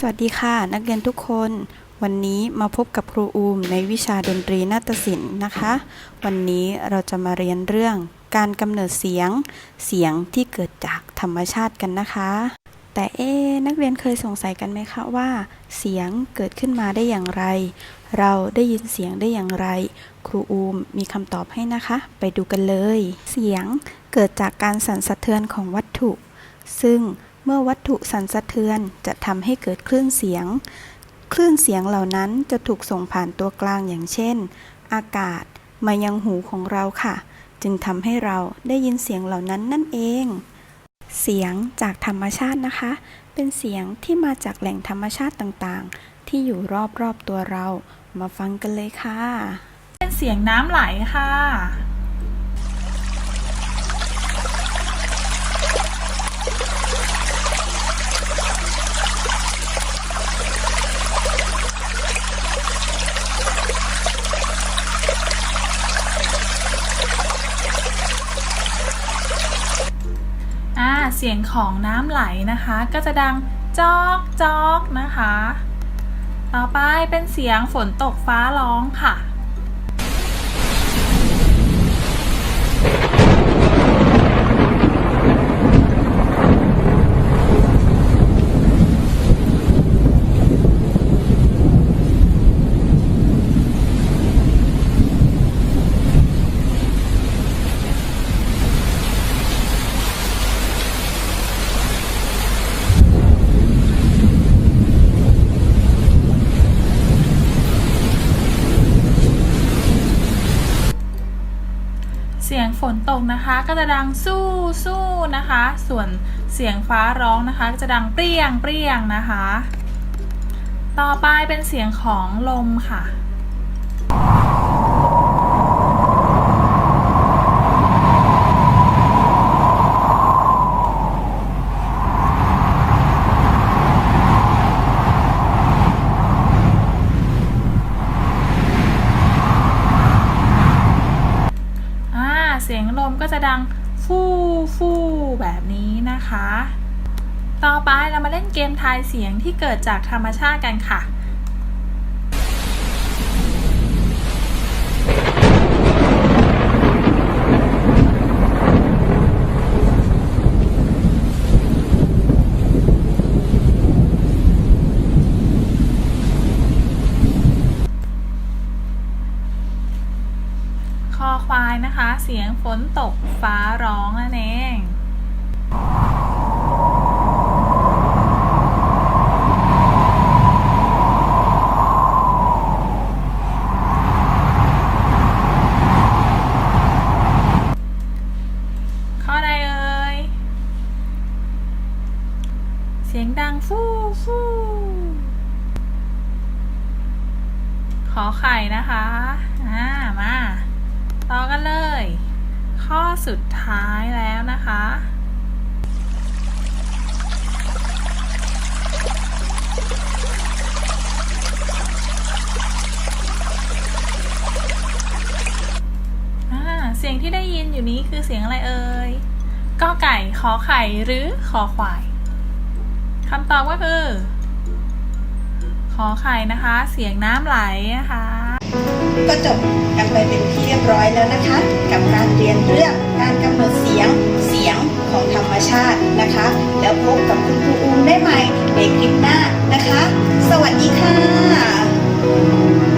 สวัสดีค่ะ นักเรียนทุกคน วันนี้มาพบกับครูอูมในวิชาดนตรีนาฏศิลป์นะคะ วันนี้เราจะมาเรียนเรื่องการกำเนิดเสียงเสียงที่เกิดจากธรรมชาติกันนะคะ แต่เอ๊นักเรียนเคยสงสัยกันไหมคะว่า เสียงเกิดขึ้นมาได้อย่างไร เราได้ยินเสียงได้อย่างไร ครูอูมมีคำตอบให้นะคะ ไปดูกันเลย เสียงเกิดจากการสั่นสะเทือนของวัตถุ ซึ่ง มื่อวัตถุสั่นสะเทือนจะทำให้เกิดคลื่นเสียง คลื่นเสียงเหล่านั้นจะถูกส่งผ่านตัวกลางอย่างเช่น อากาศมายังหูของเราค่ะ จึงทำให้เราได้ยินเสียงเหล่านั้นนั่นเอง เสียงจากธรรมชาตินะคะ เป็นเสียงที่มาจากแหล่งธรรมชาติต่างๆ ที่อยู่รอบๆตัวเรา มาฟังกันเลยค่ะ เป็นเสียงน้ำไหลค่ะ เสียงของน้ำไหลนะคะ ก็จะดังจอกจอกนะคะ ต่อไปเป็นเสียงฝนตกฟ้าร้องค่ะ ตกนะคะ ก็จะดังสู้สู้นะคะ ส่วนเสียงฟ้าร้องนะคะ ก็จะดังเปรี้ยงเปรี้ยงนะคะ ต่อไปเป็นเสียงของลมค่ะ อ่า เสียงลมก็ จะดังฟู่ฟู่แบบนี้นะคะ ต่อไปเรามาเล่นเกมทายเสียงที่เกิดจากธรรมชาติกันค่ะายนะคะ เสียงฝนตกฟ้าร้องนั่นเองข้อใดเอ่ยเสียงดังฟู่ฟู่ขอไข่นะคะ อ่า มา ต่อกันเลย ข้อสุดท้ายแล้วนะคะอาเสียงที่ได้ยินอยู่นี้คือเสียงอะไรเอ่ยกอไก่ ขอไข่ หรือขอควาย คำตอบก็คือ ขอไข่นะคะ เสียงน้ำไหลนะคะ ก็จบกันไปเป็นที่เรียบร้อยแล้วนะคะ กับการเรียนเรื่องการกำหนดเสียงเสียงของธรรมชาตินะคะ แล้วพบกับคุณครูอูมได้ใหม่ในคลิปหน้านะคะ สวัสดีค่ะ